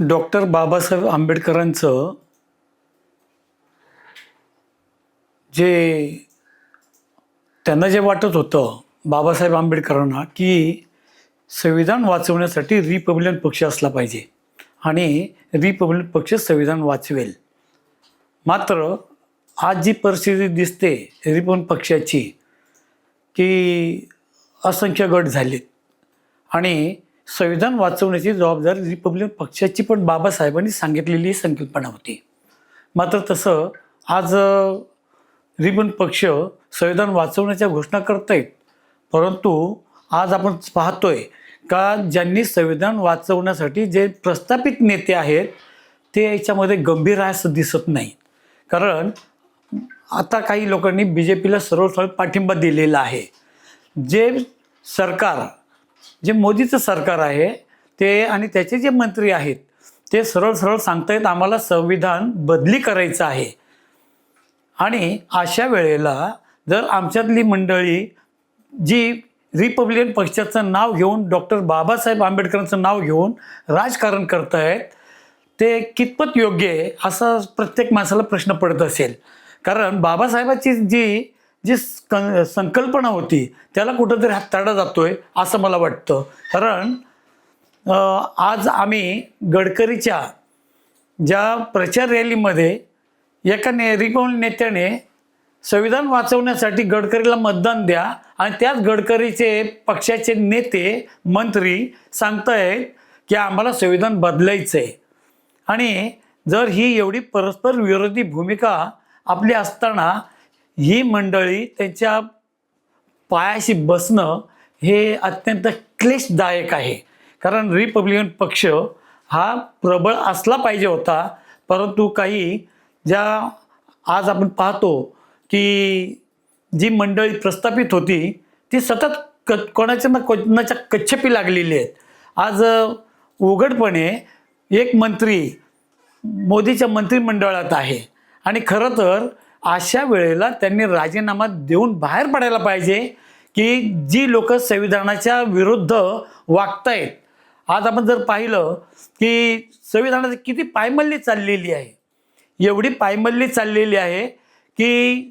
Doctor Babasaheb आंबेडकरांचं जे त्यांना जे वाटत होतं बाबासाहेब आंबेडकरांना की संविधान वाचवण्यासाठी रिपब्लिकन पक्ष असला पाहिजे आणि रिपब्लिकन पक्ष संविधान वाचवेल. मात्र आज जी परिस्थिती दिसते रिपब्लिकन पक्षाची की असंख्य गट झालेत आणि संविधान वाचवण्याची जबाबदारी रिपब्लिकन पक्षाची पण बाबासाहेबांनी सांगितलेली संकल्पना होती. मात्र तसं आज रिबन पक्ष संविधान वाचवण्याच्या घोषणा करतायत परंतु आज आपण पाहतोय का ज्यांनी संविधान वाचवण्यासाठी जे प्रस्थापित नेते आहेत ते याच्यामध्ये गंभीर आहे असं दिसत नाही. कारण आता काही लोकांनी बी जे पीला सरळ सरळ पाठिंबा दिलेला आहे. जे सरकार जे मोदीचं सरकार आहे ते आणि त्याचे जे मंत्री आहेत ते सरळ सरळ सांगतायत आम्हाला संविधान बदली करायचं आहे. आणि अशा वेळेला जर आमच्यातली मंडळी जी रिपब्लिकन पक्षाचं नाव घेऊन डॉक्टर बाबासाहेब आंबेडकरांचं नाव घेऊन राजकारण करतायत ते कितपत योग्य आहे असा प्रत्येक माणसाला प्रश्न पडत असेल. कारण बाबासाहेबाची जी जी संकल्पना होती त्याला कुठंतरी हाताळला जातोय असं मला वाटतं. कारण आज आम्ही गडकरीच्या ज्या प्रचार रॅलीमध्ये एका ने रिपब्लिकन नेत्याने संविधान वाचवण्यासाठी गडकरीला मतदान द्या आणि त्याच गडकरीचे पक्षाचे नेते मंत्री सांगतायत की आम्हाला संविधान बदलायचं आहे आणि जर ही एवढी परस्पर विरोधी भूमिका आपली असताना ही मंडळी त्यांच्या पायाशी बसणं हे अत्यंत क्लेशदायक आहे. कारण रिपब्लिकन पक्ष हा प्रबळ असला पाहिजे होता. परंतु काही ज्या आज आपण पाहतो की जी मंडळी प्रस्थापित होती ती सतत क कोणाच्या ना कोणाच्या कच्छपी लागलेली आहेत. आज उघडपणे एक मंत्री मोदीच्या मंत्रिमंडळात आहे. आणि खरं तर अशा वेळेला त्यांनी राजीनामा देऊन बाहेर पडायला पाहिजे की जी लोक संविधानाच्या विरुद्ध वागतायत. आज आपण जर पाहिलं की संविधानाची किती पायमल्ली चाललेली आहे. एवढी पायमल्ली चाललेली आहे की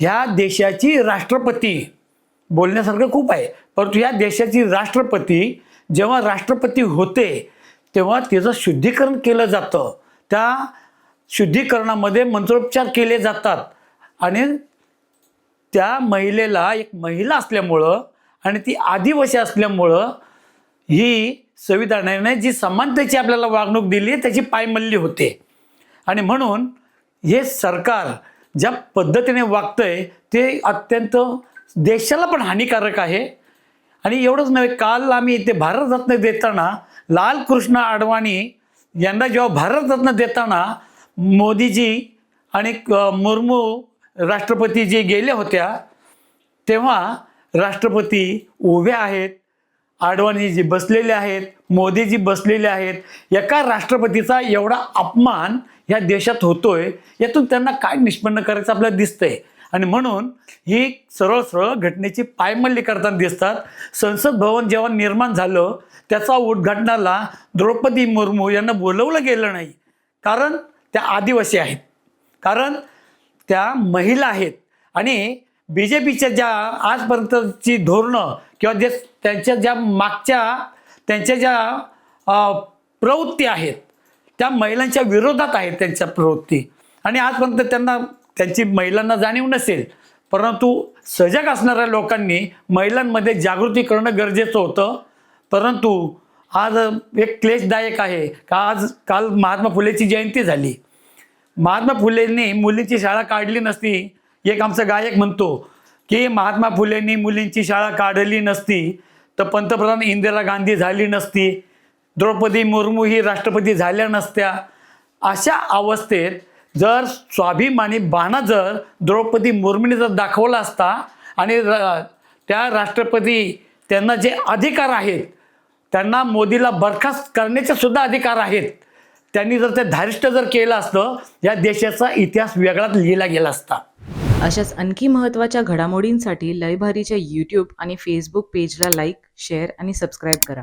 ह्या देशाची राष्ट्रपती बोलण्यासारखं खूप आहे. परंतु या देशाची राष्ट्रपती जेव्हा राष्ट्रपती होते तेव्हा त्याचं शुद्धीकरण केलं जातं. त्या शुद्धीकरणामध्ये मंत्रोपचार केले जातात. आणि त्या महिलेला एक महिला असल्यामुळं आणि ती आदिवासी असल्यामुळं ही संविधानाने जी समानतेची आपल्याला वागणूक दिली त्याची पायमल्ली होते. आणि म्हणून हे सरकार ज्या पद्धतीने वागतंय ते अत्यंत देशाला पण हानिकारक आहे. आणि एवढंच नव्हे काल आम्ही इथे भारतरत्न देताना लालकृष्ण अडवाणी यांना जेव्हा भारतरत्न देताना मोदीजी आणि मुर्मू राष्ट्रपती जे गेल्या होत्या तेव्हा राष्ट्रपती उभे आहेत आडवाणीजी बसलेले आहेत मोदीजी बसलेले आहेत. एका राष्ट्रपतीचा एवढा अपमान या देशात होतोय यातून त्यांना काय निष्पन्न करायचं आपल्याला दिसतंय? आणि म्हणून ही सरळ सरळ घटनेची पायमल्ली करताना दिसतात. संसद भवन जेव्हा निर्माण झालं त्याचा उद्घाटनाला द्रौपदी मुर्मू यांना बोलवलं गेलं नाही. कारण त्या आदिवासी आहेत. कारण त्या महिला आहेत. आणि बी जे पीच्या ज्या आजपर्यंतची धोरणं किंवा जे त्यांच्या ज्या मागच्या त्यांच्या ज्या प्रवृत्ती आहेत त्या महिलांच्या विरोधात आहेत त्यांच्या प्रवृत्ती. आणि आजपर्यंत त्यांना त्यांची महिलांना जाणीव नसेल परंतु सजग असणाऱ्या लोकांनी महिलांमध्ये जागृती करणं गरजेचं होतं. परंतु आज एक क्लेशदायक आहे का आज काल महात्मा फुलेची जयंती झाली. महात्मा फुलेंनी मुलींची शाळा काढली नसती. एक आमचा गायक म्हणतो की महात्मा फुलेंनी मुलींची शाळा काढली नसती तर पंतप्रधान इंदिरा गांधी झाली नसती द्रौपदी मुर्मू ही राष्ट्रपती झाल्या नसत्या. अशा अवस्थेत जर स्वाभिमानी बाणा जर द्रौपदी मुर्मूने जर दाखवला असता आणि त्या राष्ट्रपती त्यांना जे अधिकार आहेत त्यांना मोदीला बरखास्त करण्याचे सुद्धा अधिकार आहेत. त्यांनी जर ते धारिष्ट जर केलं असतं या देशाचा इतिहास वेगळाच लिहिला गेला असता. अशाच आणखी महत्त्वाच्या घडामोडींसाठी लयभारीच्या यूट्यूब आणि फेसबुक पेजला लाईक शेअर आणि सबस्क्राईब करा.